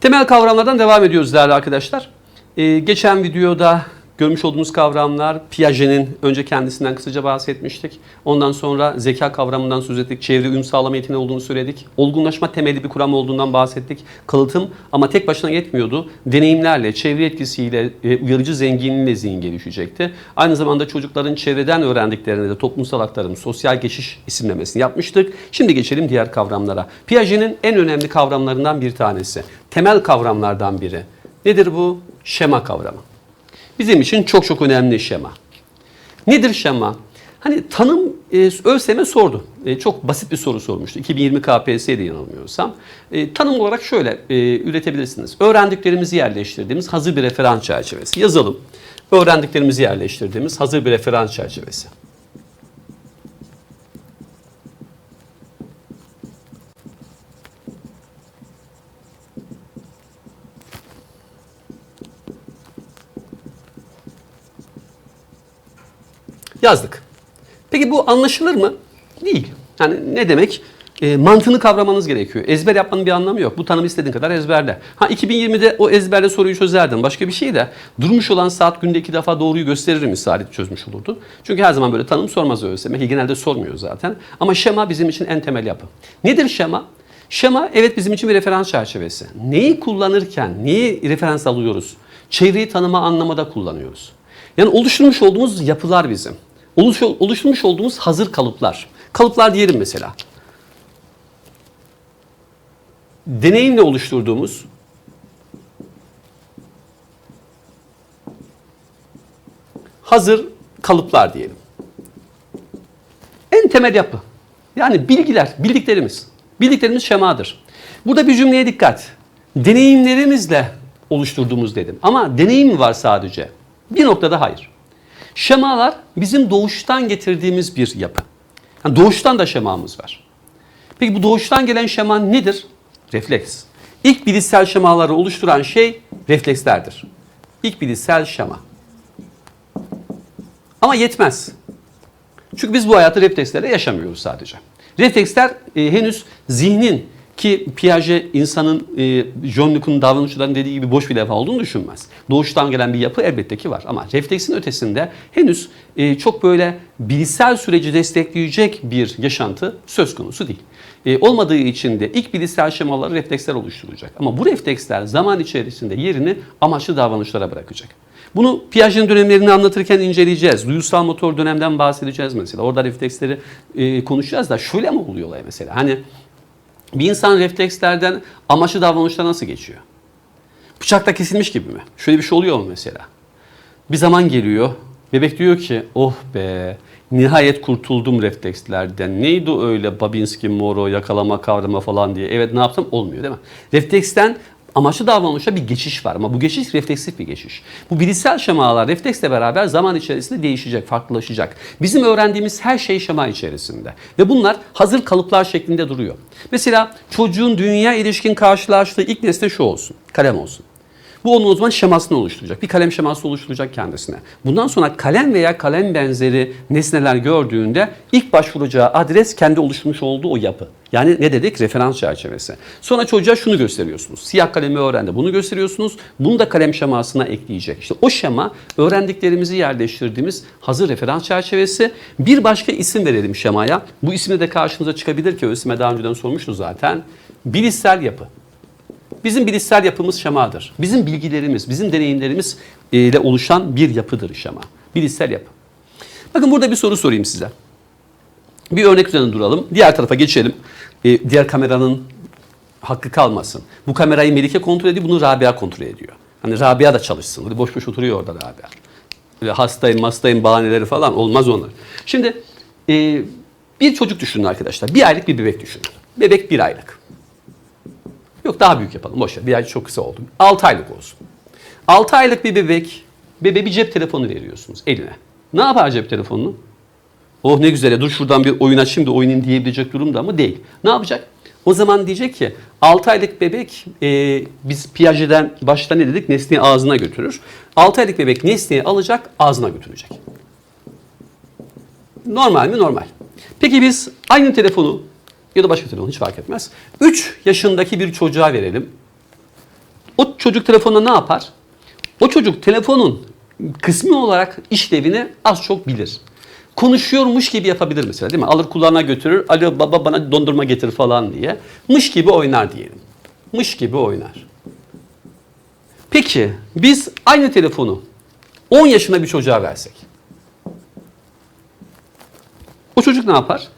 Temel kavramlardan devam ediyoruz değerli arkadaşlar. Ee, geçen videoda görmüş olduğumuz kavramlar Piaget'in önce kendisinden kısaca bahsetmiştik. Ondan sonra zeka kavramından söz ettik. Çevre uyum sağlama yeteneği olduğunu söyledik. Olgunlaşma temelli bir kuram olduğundan bahsettik. Kalıtım ama tek başına yetmiyordu. Deneyimlerle, çevre etkisiyle, e, uyarıcı zenginliğiyle zihin gelişecekti. Aynı zamanda çocukların çevreden öğrendiklerine de toplumsal aktarım, sosyal geçiş isimlemesini yapmıştık. Şimdi geçelim diğer kavramlara. Piaget'in en önemli kavramlarından bir tanesi. Temel kavramlardan biri. Nedir bu? Şema kavramı. Bizim için çok çok önemli şema. Nedir şema? Hani tanım e, ÖSYM sordu. E, çok basit bir soru sormuştu. 2020 KPSS'de yanılmıyorsam. E, tanım olarak şöyle e, üretebilirsiniz. Öğrendiklerimizi yerleştirdiğimiz hazır bir referans çerçevesi. Yazalım. Öğrendiklerimizi yerleştirdiğimiz hazır bir referans çerçevesi. Yazdık. Peki bu anlaşılır mı? Değil. Yani ne demek? E, mantığını kavramanız gerekiyor. Ezber yapmanın bir anlamı yok. Bu tanımı istediğin kadar ezberle. Ha 2020'de o ezberle soruyu çözerdin. Başka bir şey de durmuş olan saat günde iki defa doğruyu gösterir misali çözmüş olurdu. Çünkü her zaman böyle tanım sormaz ÖSYM. Ki genelde sormuyor zaten. Ama şema bizim için en temel yapı. Nedir şema? Şema evet bizim için bir referans çerçevesi. Neyi kullanırken, neyi referans alıyoruz? Çevreyi tanıma anlamada kullanıyoruz. Yani oluşturmuş olduğumuz yapılar bizim. Oluş, oluşturmuş olduğumuz hazır kalıplar. Kalıplar diyelim mesela. Deneyimle oluşturduğumuz hazır kalıplar diyelim. En temel yapı. Yani bilgiler, bildiklerimiz. Bildiklerimiz şemadır. Burada bir cümleye dikkat. Deneyimlerimizle oluşturduğumuz dedim. Ama deneyim mi var sadece? Bir noktada hayır. Şemalar bizim doğuştan getirdiğimiz bir yapı. Yani doğuştan da şemamız var. Peki bu doğuştan gelen şema nedir? Refleks. İlk bilişsel şemaları oluşturan şey reflekslerdir. İlk bilişsel şema. Ama yetmez. Çünkü biz bu hayatı reflekslerle yaşamıyoruz sadece. Refleksler e, henüz zihnin ki Piaget insanın e, John Locke'un davranışçıların dediği gibi boş bir levha olduğunu düşünmez. Doğuştan gelen bir yapı elbette ki var ama refleksin ötesinde henüz e, çok böyle bilişsel süreci destekleyecek bir yaşantı söz konusu değil. E, olmadığı için de ilk bilişsel şemaları refleksler oluşturacak. Ama bu refleksler zaman içerisinde yerini amaçlı davranışlara bırakacak. Bunu Piaget'in dönemlerini anlatırken inceleyeceğiz. Duyusal motor dönemden bahsedeceğiz mesela. Orada refleksleri e, konuşacağız da şöyle mi oluyor olay mesela? Hani bir insan reflekslerden amaçlı davranışlara nasıl geçiyor? Bıçakla kesilmiş gibi mi? Şöyle bir şey oluyor mu mesela? Bir zaman geliyor, bebek diyor ki oh be nihayet kurtuldum reflekslerden. Neydi öyle Babinski, Moro, yakalama, kavrama falan diye. Evet ne yaptım? Olmuyor değil mi? Refleksten amaçlı davranışa bir geçiş var ama bu geçiş refleksif bir geçiş. Bu bilişsel şemalar refleksle beraber zaman içerisinde değişecek, farklılaşacak. Bizim öğrendiğimiz her şey şema içerisinde ve bunlar hazır kalıplar şeklinde duruyor. Mesela çocuğun dünya ilişkin karşılaştığı ilk nesne şu olsun, kalem olsun. Bu onun o zaman şemasını oluşturacak. Bir kalem şeması oluşturacak kendisine. Bundan sonra kalem veya kalem benzeri nesneler gördüğünde ilk başvuracağı adres kendi oluşturmuş olduğu o yapı. Yani ne dedik? Referans çerçevesi. Sonra çocuğa şunu gösteriyorsunuz. Siyah kalemi öğrendi. Bunu gösteriyorsunuz. Bunu da kalem şemasına ekleyecek. İşte o şema öğrendiklerimizi yerleştirdiğimiz hazır referans çerçevesi. Bir başka isim verelim şemaya. Bu isimle de karşınıza çıkabilir ki ÖSYM daha önceden sormuştu zaten. Bilişsel yapı. Bizim bilişsel yapımız şemadır. Bizim bilgilerimiz, bizim deneyimlerimiz e, ile oluşan bir yapıdır şema. Bilişsel yapı. Bakın burada bir soru sorayım size. Bir örnek üzerinde duralım. Diğer tarafa geçelim. E, diğer kameranın hakkı kalmasın. Bu kamerayı Melike kontrol ediyor, bunu Rabia kontrol ediyor. Hani Rabia da çalışsın. Böyle boş boş oturuyor orada Rabia. Böyle hastayım, hastayım bahaneleri falan olmaz onlar. Şimdi e, bir çocuk düşünün arkadaşlar. Bir aylık bir bebek düşünün. Bebek bir aylık. Yok daha büyük yapalım. Boş ver. Bir ay çok kısa oldu. 6 aylık olsun. 6 aylık bir bebek, bebeğe bir cep telefonu veriyorsunuz eline. Ne yapar cep telefonunu? Oh ne güzel ya dur şuradan bir oyun açayım da oynayayım diyebilecek durumda mı? Değil. Ne yapacak? O zaman diyecek ki 6 aylık bebek e, biz Piaget'den başta ne dedik? Nesneyi ağzına götürür. 6 aylık bebek nesneyi alacak ağzına götürecek. Normal mi? Normal. Peki biz aynı telefonu ya da başka telefon hiç fark etmez. 3 yaşındaki bir çocuğa verelim. O çocuk telefonda ne yapar? O çocuk telefonun kısmi olarak işlevini az çok bilir. Konuşuyormuş gibi yapabilir mesela değil mi? Alır kulağına götürür. Alo baba bana dondurma getir falan diye. Mış gibi oynar diyelim. Mış gibi oynar. Peki biz aynı telefonu 10 yaşında bir çocuğa versek. O çocuk ne yapar?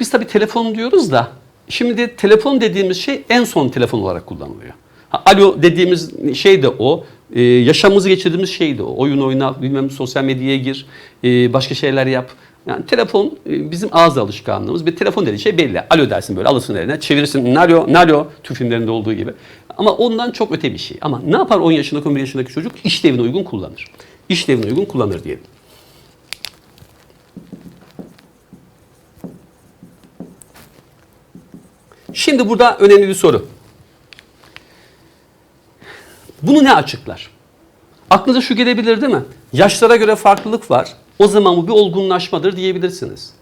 Biz tabii telefon diyoruz da şimdi de telefon dediğimiz şey en son telefon olarak kullanılıyor. Ha, alo dediğimiz şey de o. Ee, yaşamımızı geçirdiğimiz şey de o. Oyun oyna, bilmem sosyal medyaya gir, ee, başka şeyler yap. Yani telefon e, bizim ağız alışkanlığımız. Bir telefon dediği şey belli. Alo dersin böyle alırsın eline çevirirsin nalo nalo Türk filmlerinde olduğu gibi. Ama ondan çok öte bir şey. Ama ne yapar 10 yaşındaki 11 yaşındaki çocuk? İşlevine uygun kullanır. İşlevine uygun kullanır diyelim. Şimdi burada önemli bir soru. Bunu ne açıklar? Aklınıza şu gelebilir değil mi? Yaşlara göre farklılık var. O zaman bu bir olgunlaşmadır diyebilirsiniz.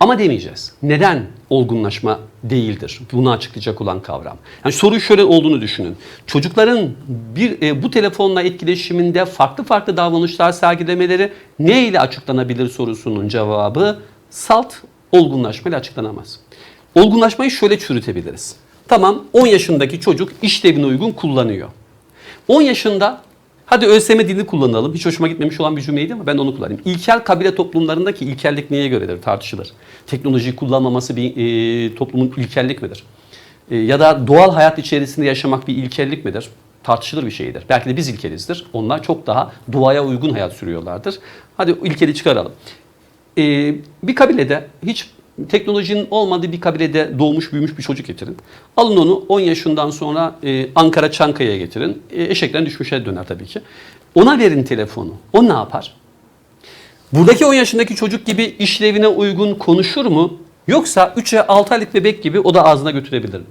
Ama demeyeceğiz. Neden olgunlaşma değildir? Bunu açıklayacak olan kavram. Yani soruyu şöyle olduğunu düşünün. Çocukların bir e, bu telefonla etkileşiminde farklı farklı davranışlar sergilemeleri ne ile açıklanabilir sorusunun cevabı salt olgunlaşmayla açıklanamaz. Olgunlaşmayı şöyle çürütebiliriz. Tamam 10 yaşındaki çocuk işlevine uygun kullanıyor. 10 yaşında hadi ÖSYM dilini kullanalım. Hiç hoşuma gitmemiş olan bir cümleydi ama ben onu kullanayım. İlkel kabile toplumlarındaki ilkellik neye göredir tartışılır. Teknolojiyi kullanmaması bir e, toplumun ilkellik midir? E, ya da doğal hayat içerisinde yaşamak bir ilkellik midir? Tartışılır bir şeydir. Belki de biz ilkelizdir. Onlar çok daha doğaya uygun hayat sürüyorlardır. Hadi ilkeli çıkaralım. E, bir kabilede hiç teknolojinin olmadığı bir kabilede doğmuş büyümüş bir çocuk getirin. Alın onu 10 yaşından sonra e, Ankara Çankaya'ya getirin. E, eşekten düşmüşe döner tabii ki. Ona verin telefonu. O ne yapar? Buradaki 10 yaşındaki çocuk gibi işlevine uygun konuşur mu? Yoksa 3'e 6 aylık bebek gibi o da ağzına götürebilir mi?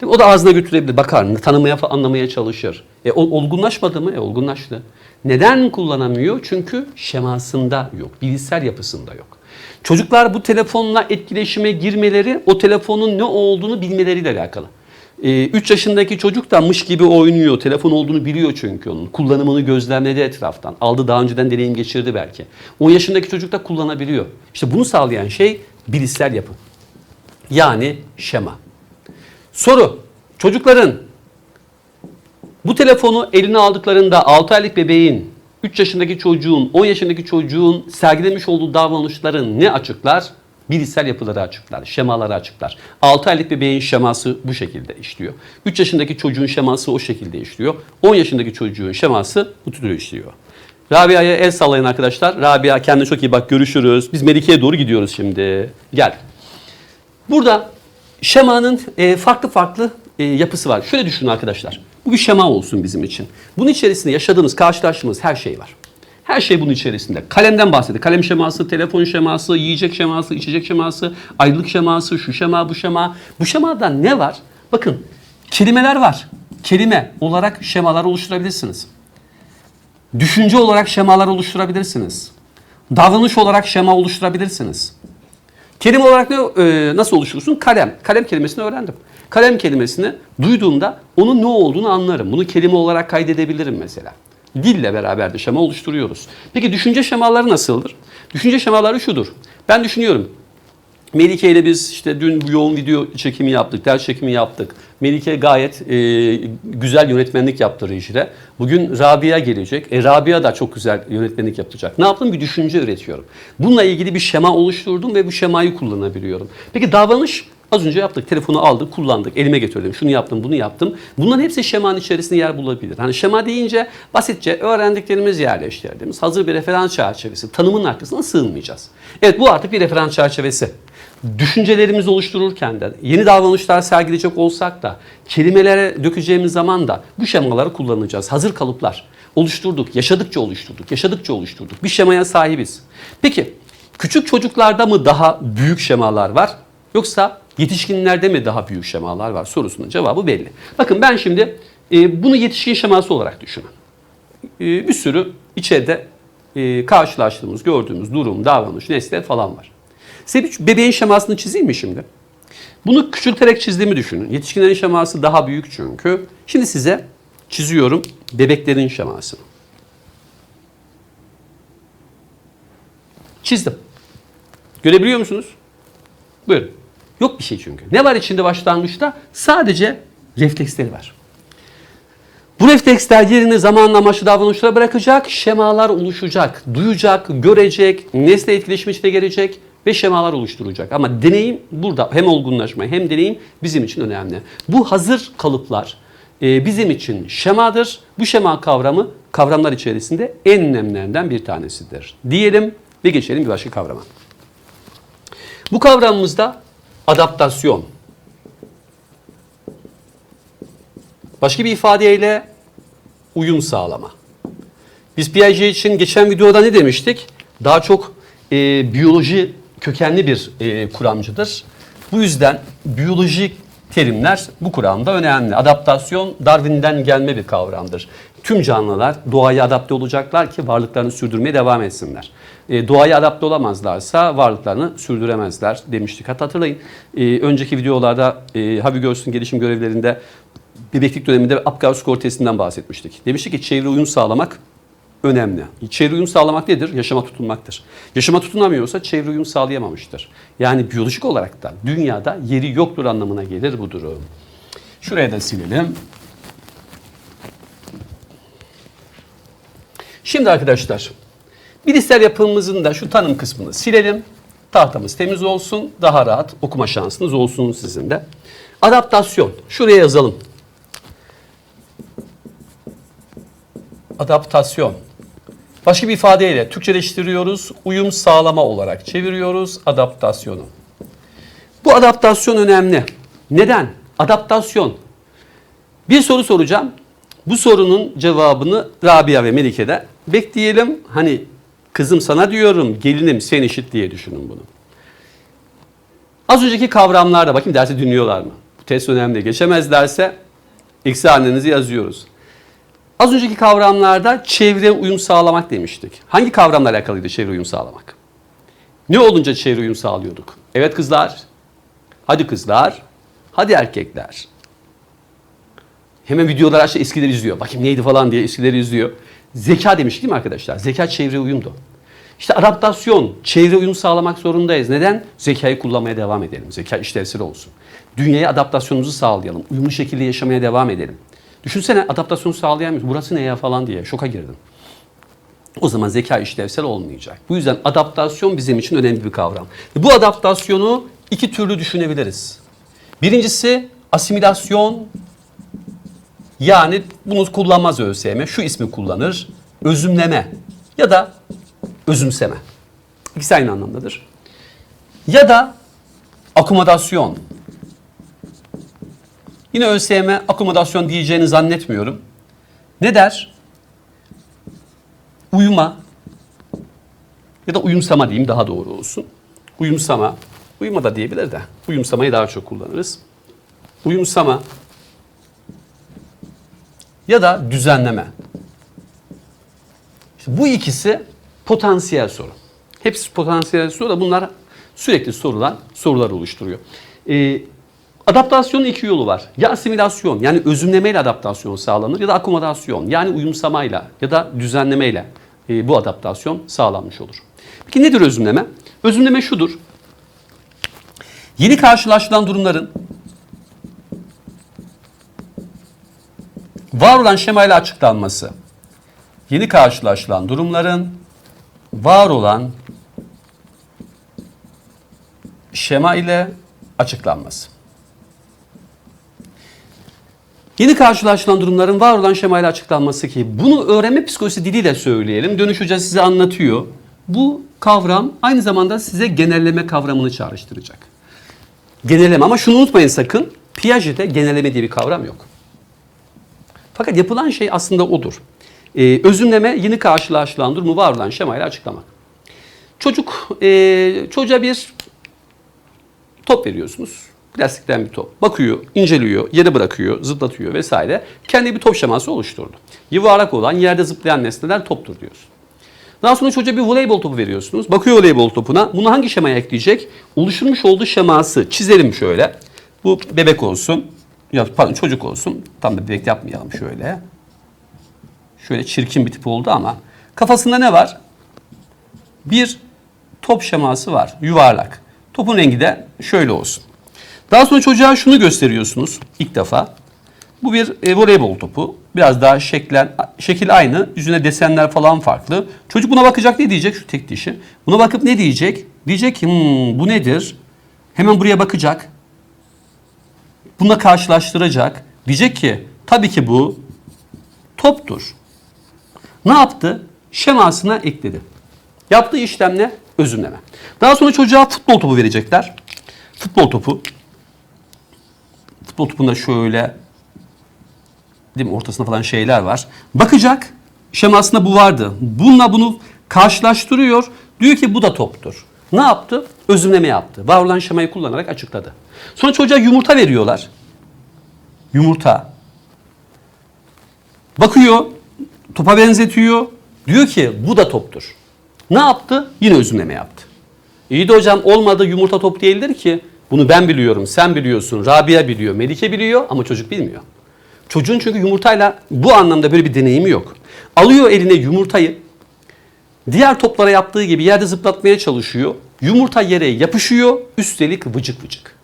Değil mi? O da ağzına götürebilir, bakar, tanımaya, anlamaya çalışır. E, ol- olgunlaşmadı mı? E, olgunlaştı. Neden kullanamıyor? Çünkü şemasında yok, bilişsel yapısında yok. Çocuklar bu telefonla etkileşime girmeleri o telefonun ne olduğunu bilmeleriyle alakalı. 3 yaşındaki çocuk da mış gibi oynuyor. Telefon olduğunu biliyor çünkü onun. Kullanımını gözlemledi etraftan. Aldı daha önceden deneyim geçirdi belki. 10 yaşındaki çocuk da kullanabiliyor. İşte bunu sağlayan şey bilişsel yapı. Yani şema. Soru. Çocukların bu telefonu eline aldıklarında 6 aylık bebeğin, 3 yaşındaki çocuğun, 10 yaşındaki çocuğun sergilemiş olduğu davranışların ne açıklar? Bilişsel yapıları açıklar, şemaları açıklar. 6 aylık bebeğin şeması bu şekilde işliyor. 3 yaşındaki çocuğun şeması o şekilde işliyor. 10 yaşındaki çocuğun şeması bu türlü işliyor. Rabia'ya el sallayın arkadaşlar. Rabia kendine çok iyi bak görüşürüz. Biz Melike'ye doğru gidiyoruz şimdi. Gel. Burada şemanın e, farklı farklı e, yapısı var. Şöyle düşünün arkadaşlar. Bu bir şema olsun bizim için. Bunun içerisinde yaşadığımız, karşılaştığımız her şey var. Her şey bunun içerisinde. Kalemden bahsediyor. Kalem şeması, telefon şeması, yiyecek şeması, içecek şeması, ayrılık şeması, şu şema, bu şema. Bu şemada ne var? Bakın kelimeler var. Kelime olarak şemalar oluşturabilirsiniz. Düşünce olarak şemalar oluşturabilirsiniz. Davranış olarak şema oluşturabilirsiniz. Kelime olarak ne, e, nasıl oluşturursun? Kalem. Kalem kelimesini öğrendim. Kalem kelimesini duyduğumda onun ne olduğunu anlarım. Bunu kelime olarak kaydedebilirim mesela. Dille beraber de şema oluşturuyoruz. Peki düşünce şemaları nasıldır? Düşünce şemaları şudur. Ben düşünüyorum. Melike ile biz işte dün yoğun video çekimi yaptık, ders çekimi yaptık. Melike gayet e, güzel yönetmenlik yaptı rejide. Bugün Rabia gelecek. E, Rabia da çok güzel yönetmenlik yapacak. Ne yaptım? Bir düşünce üretiyorum. Bununla ilgili bir şema oluşturdum ve bu şemayı kullanabiliyorum. Peki davranış Az önce yaptık. Telefonu aldık, kullandık. Elime getirdim. Şunu yaptım, bunu yaptım. Bunların hepsi şemanın içerisinde yer bulabilir. Hani şema deyince basitçe öğrendiklerimiz yerleştirdiğimiz hazır bir referans çerçevesi. Tanımın arkasına sığınmayacağız. Evet bu artık bir referans çerçevesi. Düşüncelerimizi oluştururken de yeni davranışlar sergileyecek olsak da kelimelere dökeceğimiz zaman da bu şemaları kullanacağız. Hazır kalıplar oluşturduk, yaşadıkça oluşturduk, yaşadıkça oluşturduk. Bir şemaya sahibiz. Peki küçük çocuklarda mı daha büyük şemalar var? Yoksa yetişkinlerde mi daha büyük şemalar var sorusunun cevabı belli. Bakın ben şimdi e, bunu yetişkin şeması olarak düşünün. E, bir sürü içeride e, karşılaştığımız, gördüğümüz durum, davranış, nesne falan var. Size bir bebeğin şemasını çizeyim mi şimdi? Bunu küçülterek çizdiğimi düşünün. Yetişkinlerin şeması daha büyük çünkü. Şimdi size çiziyorum bebeklerin şemasını. Çizdim. Görebiliyor musunuz? Buyurun. Yok bir şey çünkü. Ne var içinde başlangıçta? Sadece refleksleri var. Bu refleksler yerini zamanla amaçlı davranışlara bırakacak, şemalar oluşacak, duyacak, görecek, nesne etkileşim içine gelecek ve şemalar oluşturacak. Ama deneyim burada hem olgunlaşma hem deneyim bizim için önemli. Bu hazır kalıplar e, bizim için şemadır. Bu şema kavramı kavramlar içerisinde en önemlilerinden bir tanesidir. Diyelim ve geçelim bir başka kavrama. Bu kavramımızda adaptasyon. Başka bir ifadeyle uyum sağlama. Biz Piaget için geçen videoda ne demiştik? Daha çok e, biyoloji kökenli bir e, kuramcıdır. Bu yüzden biyolojik terimler bu kuramda önemli. Adaptasyon Darwin'den gelme bir kavramdır. Tüm canlılar doğaya adapte olacaklar ki varlıklarını sürdürmeye devam etsinler. E, doğaya adapte olamazlarsa varlıklarını sürdüremezler demiştik. Hatta hatırlayın e, önceki videolarda e, Habi Görsün gelişim görevlerinde bebeklik döneminde Apgar skor testinden bahsetmiştik. Demiştik ki çevre uyum sağlamak önemli. Çevre uyum sağlamak nedir? Yaşama tutunmaktır. Yaşama tutunamıyorsa çevre uyum sağlayamamıştır. Yani biyolojik olarak da dünyada yeri yoktur anlamına gelir bu durum. Şuraya da silelim. Şimdi arkadaşlar bilişsel yapımızın da şu tanım kısmını silelim. Tahtamız temiz olsun, daha rahat okuma şansınız olsun sizin de. Adaptasyon. Şuraya yazalım. Adaptasyon. Başka bir ifadeyle Türkçeleştiriyoruz. Uyum sağlama olarak çeviriyoruz adaptasyonu. Bu adaptasyon önemli. Neden? Adaptasyon. Bir soru soracağım. Bu sorunun cevabını Rabia ve Melike'de bekleyelim. Hani kızım sana diyorum, gelinim sen işit diye düşünün bunu. Az önceki kavramlarda bakayım dersi dinliyorlar mı? Bu test önemli. Geçemezlerse eksi annenizi yazıyoruz. Az önceki kavramlarda çevre uyum sağlamak demiştik. Hangi kavramla alakalıydı çevre uyum sağlamak? Ne olunca çevre uyum sağlıyorduk? Evet kızlar. Hadi kızlar. Hadi erkekler. Hemen videolar açtı eskileri izliyor. Bakayım neydi falan diye eskileri izliyor. Zeka demiş değil mi arkadaşlar? Zeka çevre uyumdu. İşte adaptasyon, çevre uyum sağlamak zorundayız. Neden? Zekayı kullanmaya devam edelim. Zeka işlevsel olsun. Dünyaya adaptasyonumuzu sağlayalım. Uyumlu şekilde yaşamaya devam edelim. Düşünsene adaptasyonu sağlayamıyoruz. Burası ne ya falan diye şoka girdim. O zaman zeka işlevsel olmayacak. Bu yüzden adaptasyon bizim için önemli bir kavram. Bu adaptasyonu iki türlü düşünebiliriz. Birincisi asimilasyon yani bunu kullanmaz ÖSYM. Şu ismi kullanır. Özümleme ya da özümseme. İkisi aynı anlamdadır. Ya da akomodasyon. Yine ÖSYM akomodasyon diyeceğini zannetmiyorum. Ne der? Uyuma ya da uyumsama diyeyim daha doğru olsun. Uyumsama, uyuma da diyebilir de uyumsamayı daha çok kullanırız. Uyumsama ya da düzenleme. İşte bu ikisi potansiyel soru. Hepsi potansiyel soru da bunlar sürekli sorulan sorular oluşturuyor. Ee, adaptasyonun iki yolu var. Ya asimilasyon yani özümlemeyle adaptasyon sağlanır ya da akomodasyon yani uyumsamayla ya da düzenlemeyle e, bu adaptasyon sağlanmış olur. Peki nedir özümleme? Özümleme şudur. Yeni karşılaşılan durumların var olan şemayla açıklanması. Yeni karşılaşılan durumların var olan şema ile açıklanması. Yeni karşılaşılan durumların var olan şemayla açıklanması ki bunu öğrenme psikolojisi diliyle söyleyelim. Dönüş Hoca size anlatıyor. Bu kavram aynı zamanda size genelleme kavramını çağrıştıracak. Genelleme ama şunu unutmayın sakın. Piaget'te genelleme diye bir kavram yok. Fakat yapılan şey aslında odur. Ee, özümleme yeni karşılaşılan durumu var olan şemayla açıklamak. Çocuk, e, çocuğa bir top veriyorsunuz. Plastikten bir top. Bakıyor, inceliyor, yere bırakıyor, zıplatıyor vesaire. Kendi bir top şeması oluşturdu. Yuvarlak olan, yerde zıplayan nesneler toptur diyoruz. Daha sonra çocuğa bir voleybol topu veriyorsunuz. Bakıyor voleybol topuna. Bunu hangi şemaya ekleyecek? Oluşturmuş olduğu şeması çizelim şöyle. Bu bebek olsun. Ya pardon çocuk olsun. Tam da bebek yapmayalım şöyle. Şöyle çirkin bir tip oldu ama kafasında ne var? Bir top şeması var. Yuvarlak. Topun rengi de şöyle olsun. Daha sonra çocuğa şunu gösteriyorsunuz ilk defa. Bu bir e, voleybol topu. Biraz daha şeklen, şekil aynı. Yüzüne desenler falan farklı. Çocuk buna bakacak ne diyecek? Şu tek dişi. Buna bakıp ne diyecek? Diyecek ki "Hmm, bu nedir? Hemen buraya bakacak. Bununla karşılaştıracak. Diyecek ki tabii ki bu toptur. Ne yaptı? Şemasına ekledi. Yaptığı işlem ne? Özümleme. Daha sonra çocuğa futbol topu verecekler. Futbol topu. Futbol topunda şöyle değil mi ortasında falan şeyler var. Bakacak. Şemasında bu vardı. Bununla bunu karşılaştırıyor. Diyor ki bu da toptur. Ne yaptı? Özümleme yaptı. Var olan şemayı kullanarak açıkladı. Sonra çocuğa yumurta veriyorlar. Yumurta. Bakıyor, topa benzetiyor. Diyor ki bu da toptur. Ne yaptı? Yine özümleme yaptı. İyi de hocam olmadı yumurta top değildir ki. Bunu ben biliyorum, sen biliyorsun, Rabia biliyor, Melike biliyor ama çocuk bilmiyor. Çocuğun çünkü yumurtayla bu anlamda böyle bir deneyimi yok. Alıyor eline yumurtayı, diğer toplara yaptığı gibi yerde zıplatmaya çalışıyor. Yumurta yere yapışıyor, üstelik vıcık vıcık.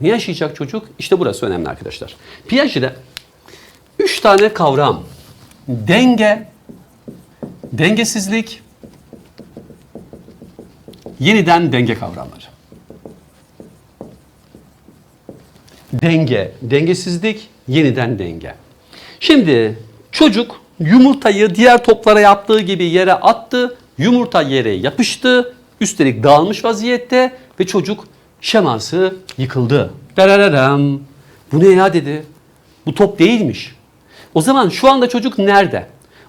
Ne yaşayacak çocuk? İşte burası önemli arkadaşlar. Piaget'de üç tane kavram. Denge, dengesizlik, yeniden denge kavramları. Denge, dengesizlik, yeniden denge. Şimdi çocuk yumurtayı diğer toplara yaptığı gibi yere attı. Yumurta yere yapıştı. Üstelik dağılmış vaziyette ve çocuk şeması yıkıldı. Darararam. Bu ne ya dedi. Bu top değilmiş. O zaman şu anda çocuk nerede?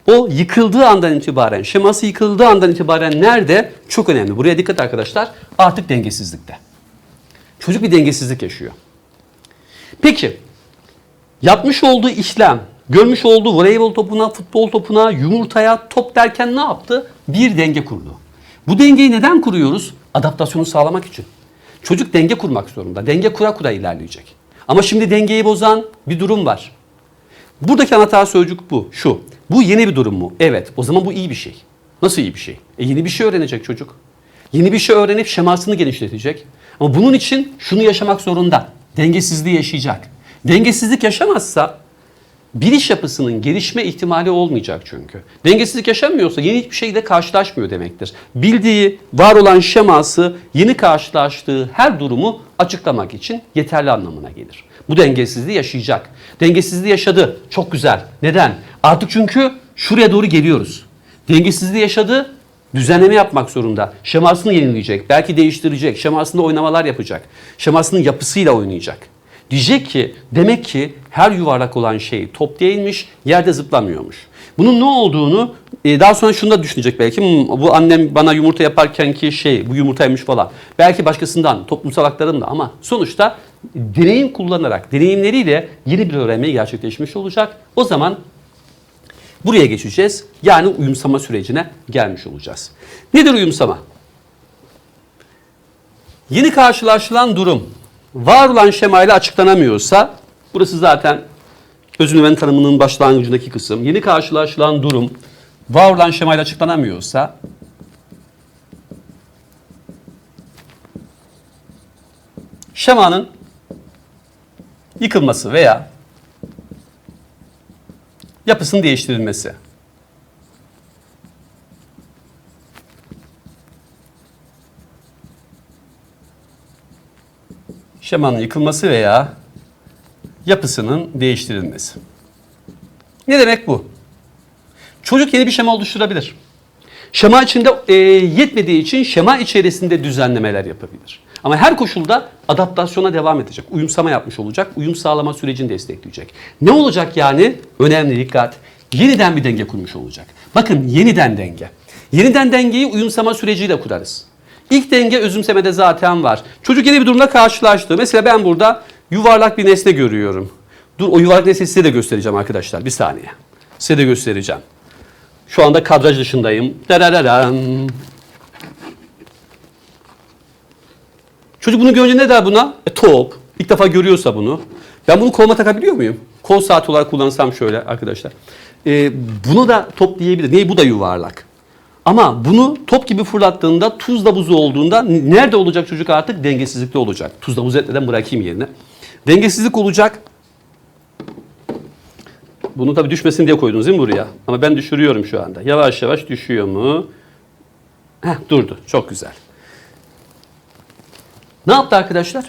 O yıkıldığı andan itibaren, şeması yıkıldığı andan itibaren nerede? Çok önemli. Buraya dikkat arkadaşlar. Artık dengesizlikte. Çocuk bir dengesizlik yaşıyor. Peki, yapmış olduğu işlem, görmüş olduğu voleybol topuna, futbol topuna, yumurtaya, top derken ne yaptı? Bir denge kurdu. Bu dengeyi neden kuruyoruz? Adaptasyonu sağlamak için. Çocuk denge kurmak zorunda. Denge kura kura ilerleyecek. Ama şimdi dengeyi bozan bir durum var. Buradaki anahtar sözcük bu, şu. Bu yeni bir durum mu? Evet. O zaman bu iyi bir şey. Nasıl iyi bir şey? E yeni bir şey öğrenecek çocuk. Yeni bir şey öğrenip şemasını genişletecek. Ama bunun için şunu yaşamak zorunda. Dengesizliği yaşayacak. Dengesizlik yaşamazsa biliş yapısının gelişme ihtimali olmayacak çünkü. Dengesizlik yaşamıyorsa yeni hiçbir şeyle karşılaşmıyor demektir. Bildiği, var olan şeması yeni karşılaştığı her durumu açıklamak için yeterli anlamına gelir. Bu dengesizliği yaşayacak. Dengesizliği yaşadı. Çok güzel. Neden? Artık çünkü şuraya doğru geliyoruz. Dengesizliği yaşadı. Düzenleme yapmak zorunda. Şemasını yenileyecek. Belki değiştirecek. Şemasında oynamalar yapacak. Şemasının yapısıyla oynayacak. Diyecek ki demek ki her yuvarlak olan şey top değilmiş, yerde zıplamıyormuş. Bunun ne olduğunu e, daha sonra şunu da düşünecek belki. "Hmm, bu annem bana yumurta yaparken ki şey bu yumurtaymış falan. Belki başkasından, toplumsal aktarımda ama sonuçta deneyim kullanarak, deneyimleriyle yeni bir öğrenmeyi gerçekleşmiş olacak. O zaman buraya geçeceğiz. Yani uyumsama sürecine gelmiş olacağız. Nedir uyumsama? Yeni karşılaşılan durum var olan şemayla açıklanamıyorsa burası zaten özümlemenin tanımının başlangıcındaki kısım. Yeni karşılaşılan durum var olan şemayla açıklanamıyorsa şemanın yıkılması veya yapısının değiştirilmesi. Şemanın yıkılması veya yapısının değiştirilmesi. Ne demek bu? Çocuk yeni bir şema oluşturabilir. Şema içinde e, yetmediği için şema içerisinde düzenlemeler yapabilir. Ama her koşulda adaptasyona devam edecek. Uyumsama yapmış olacak. Uyum sağlama sürecini destekleyecek. Ne olacak yani? Önemli dikkat. Yeniden bir denge kurmuş olacak. Bakın yeniden denge. Yeniden dengeyi uyumsama süreciyle kurarız. İlk denge özümsemede zaten var. Çocuk yeni bir durumla karşılaştı. Mesela ben burada yuvarlak bir nesne görüyorum. Dur o yuvarlak nesneyi size de göstereceğim arkadaşlar. Bir saniye. Size de göstereceğim. Şu anda kadraj dışındayım. Darararam. Çocuk bunu görünce ne der buna? E, top. ilk defa görüyorsa bunu, ben bunu koluma takabiliyor muyum? Kol saati olarak kullansam şöyle arkadaşlar. Ee, bunu da top diyebilir. Niye? Bu da yuvarlak. Ama bunu top gibi fırlattığında tuzla buzu olduğunda nerede olacak çocuk artık? Dengesizlikte olacak. Tuzla buz etmeden bırakayım yerine. Dengesizlik olacak. Bunu tabii düşmesin diye koydunuz değil mi buraya? Ama ben düşürüyorum şu anda. Yavaş yavaş düşüyor mu? Heh, durdu. Çok güzel. Ne yaptı arkadaşlar?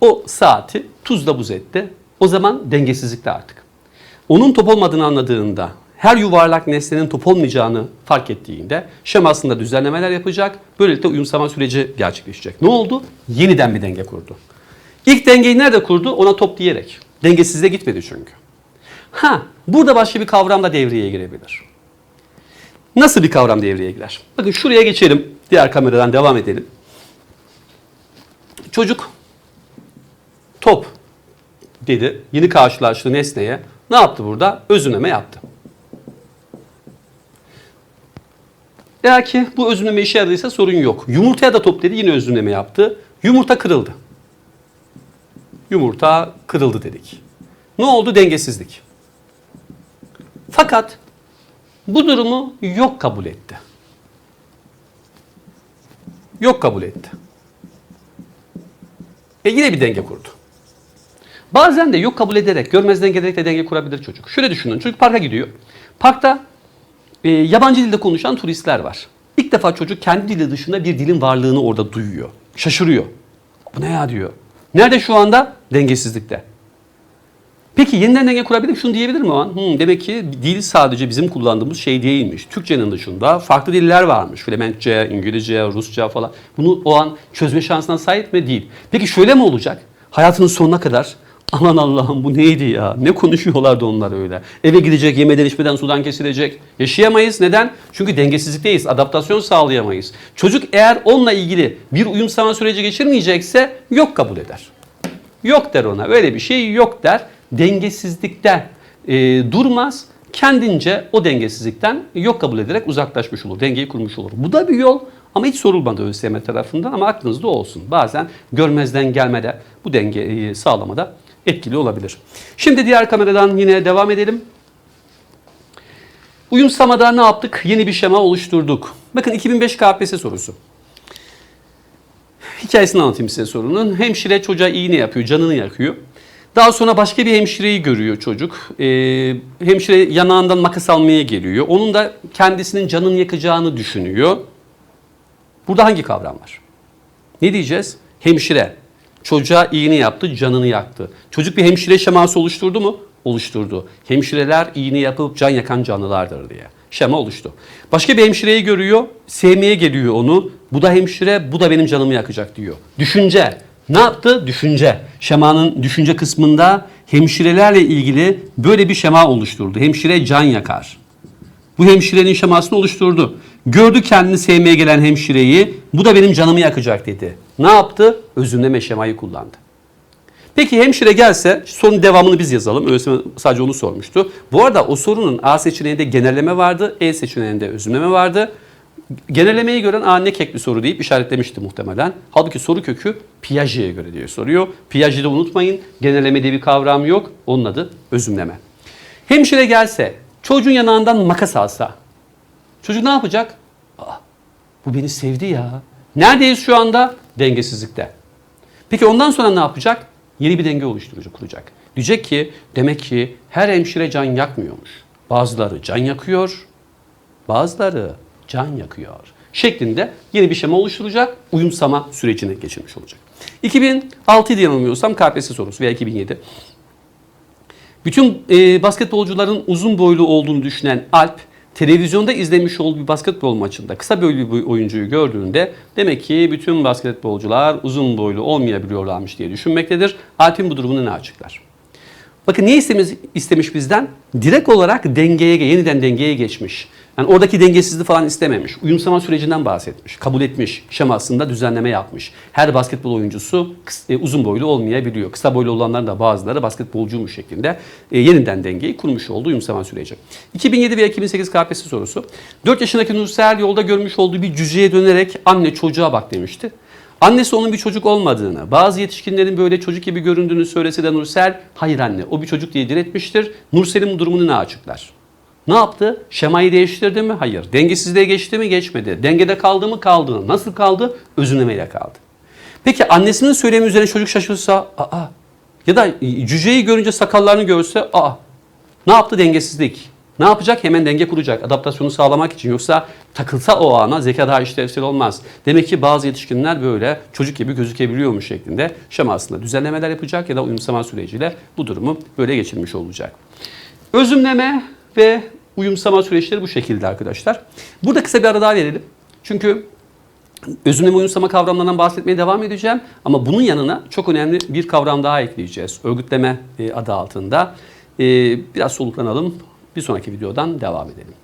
O saati tuzla buz etti. O zaman dengesizlikte artık. Onun top olmadığını anladığında, her yuvarlak nesnenin top olmayacağını fark ettiğinde şemasında düzenlemeler yapacak. Böylelikle uyumsama süreci gerçekleşecek. Ne oldu? Yeniden bir denge kurdu. İlk dengeyi nerede kurdu? Ona top diyerek. Dengesizliğe gitmedi çünkü. Ha, burada başka bir kavram da devreye girebilir. Nasıl bir kavram devreye girer? Bakın şuraya geçelim. Diğer kameradan devam edelim. Çocuk top dedi. Yeni karşılaştığı nesneye ne yaptı burada? Özümleme yaptı. Eğer ki bu özümleme işe yaradıysa sorun yok. Yumurtaya da top dedi yine özümleme yaptı. Yumurta kırıldı. Yumurta kırıldı dedik. Ne oldu? Dengesizlik. Fakat bu durumu yok kabul etti. Yok kabul etti. E yine bir denge kurdu. Bazen de yok kabul ederek, görmezden gelerek de denge kurabilir çocuk. Şöyle düşünün, çocuk parka gidiyor. Parkta e, yabancı dilde konuşan turistler var. İlk defa çocuk kendi dili dışında bir dilin varlığını orada duyuyor. Şaşırıyor. Bu ne ya diyor. Nerede şu anda? Dengesizlikte. Peki yeniden denge kurabilir Şunu diyebilir mi o an? Hmm, demek ki dil sadece bizim kullandığımız şey değilmiş. Türkçenin dışında farklı diller varmış. Flemenkçe, İngilizce, Rusça falan. Bunu o an çözme şansına sahip mi? Değil. Peki şöyle mi olacak? Hayatının sonuna kadar aman Allah'ım bu neydi ya? Ne konuşuyorlardı onlar öyle? Eve gidecek, yemeden içmeden sudan kesilecek. Yaşayamayız. Neden? Çünkü dengesizlikteyiz. Adaptasyon sağlayamayız. Çocuk eğer onunla ilgili bir uyum sağlama süreci geçirmeyecekse yok kabul eder. Yok der ona. Öyle bir şey yok der. Dengesizlikte e, durmaz. Kendince o dengesizlikten yok kabul ederek uzaklaşmış olur. Dengeyi kurmuş olur. Bu da bir yol ama hiç sorulmadı ÖSYM tarafından ama aklınızda olsun. Bazen görmezden gelmede bu dengeyi sağlamada etkili olabilir. Şimdi diğer kameradan yine devam edelim. Uyumsamada ne yaptık? Yeni bir şema oluşturduk. Bakın 2005 KPSS sorusu. Hikayesini anlatayım size sorunun. Hemşire çocuğa iğne yapıyor, canını yakıyor. Daha sonra başka bir hemşireyi görüyor çocuk. Ee, hemşire yanağından makas almaya geliyor. Onun da kendisinin canını yakacağını düşünüyor. Burada hangi kavram var? Ne diyeceğiz? Hemşire çocuğa iğne yaptı, canını yaktı. Çocuk bir hemşire şeması oluşturdu mu? Oluşturdu. Hemşireler iğne yapıp can yakan canlılardır diye. Şema oluştu. Başka bir hemşireyi görüyor, sevmeye geliyor onu. Bu da hemşire, bu da benim canımı yakacak diyor. Düşünce. Ne yaptı? Düşünce. Şemanın düşünce kısmında hemşirelerle ilgili böyle bir şema oluşturdu. Hemşire can yakar. Bu hemşirenin şemasını oluşturdu. Gördü kendini sevmeye gelen hemşireyi, bu da benim canımı yakacak dedi. Ne yaptı? Özümleme şemayı kullandı. Peki hemşire gelse sorunun devamını biz yazalım. ÖSYM sadece onu sormuştu. Bu arada o sorunun A seçeneğinde genelleme vardı, E seçeneğinde özümleme vardı. Genellemeyi gören Aa ne kek bir soru deyip işaretlemişti muhtemelen. Halbuki soru kökü Piaget'e göre diye soruyor. Piaget'i unutmayın. Genelleme diye bir kavram yok. Onun adı özümleme. Hemşire gelse, çocuğun yanağından makas alsa. Çocuk ne yapacak? Aa, bu beni sevdi ya. Neredeyiz şu anda? Dengesizlikte. Peki ondan sonra ne yapacak? Yeni bir denge oluşturacak, kuracak. Diyecek ki demek ki her hemşire can yakmıyormuş. Bazıları can yakıyor, bazıları can yakıyor şeklinde yeni bir şema oluşturacak, uyumsama sürecine geçirmiş olacak. 2006 diye yanılmıyorsam KPSS sorusu veya 2007. Bütün e, basketbolcuların uzun boylu olduğunu düşünen Alp, televizyonda izlemiş olduğu bir basketbol maçında kısa boylu bir oyuncuyu gördüğünde demek ki bütün basketbolcular uzun boylu olmayabiliyorlarmış diye düşünmektedir. Alp'in bu durumunu ne açıklar? Bakın ne istemiş, istemiş bizden? Direkt olarak dengeye, yeniden dengeye geçmiş. Yani oradaki dengesizliği falan istememiş. Uyumsama sürecinden bahsetmiş. Kabul etmiş. Şemasında düzenleme yapmış. Her basketbol oyuncusu e, uzun boylu olmayabiliyor. Kısa boylu olanların da bazıları basketbolcuymuş şeklinde e, yeniden dengeyi kurmuş olduğu uyumsama süreci. 2007 veya 2008 KPSS sorusu. 4 yaşındaki Nursel yolda görmüş olduğu bir cüceye dönerek anne çocuğa bak demişti. Annesi onun bir çocuk olmadığını, bazı yetişkinlerin böyle çocuk gibi göründüğünü söylese de Nursel, hayır anne o bir çocuk diye diretmiştir. Nursel'in durumunu ne açıklar? Ne yaptı? Şemayı değiştirdi mi? Hayır. Dengesizliğe geçti mi? Geçmedi. Dengede kaldı mı? Kaldı. Nasıl kaldı? Özümlemeyle kaldı. Peki annesinin söylemi üzerine çocuk şaşırsa, aa ya da cüceyi görünce sakallarını görse, aa ne yaptı? Dengesizlik. Ne yapacak? Hemen denge kuracak. Adaptasyonu sağlamak için. Yoksa takılsa o ana zeka daha işlevsel olmaz. Demek ki bazı yetişkinler böyle çocuk gibi gözükebiliyormuş şeklinde şemasında düzenlemeler yapacak ya da uyumsama süreciyle bu durumu böyle geçirmiş olacak. Özümleme ve uyumsama süreçleri bu şekilde arkadaşlar. Burada kısa bir ara daha verelim. Çünkü özümleme uyumsama kavramlarından bahsetmeye devam edeceğim. Ama bunun yanına çok önemli bir kavram daha ekleyeceğiz. Örgütleme e, adı altında. E, Biraz soluklanalım. Bir sonraki videodan devam edelim.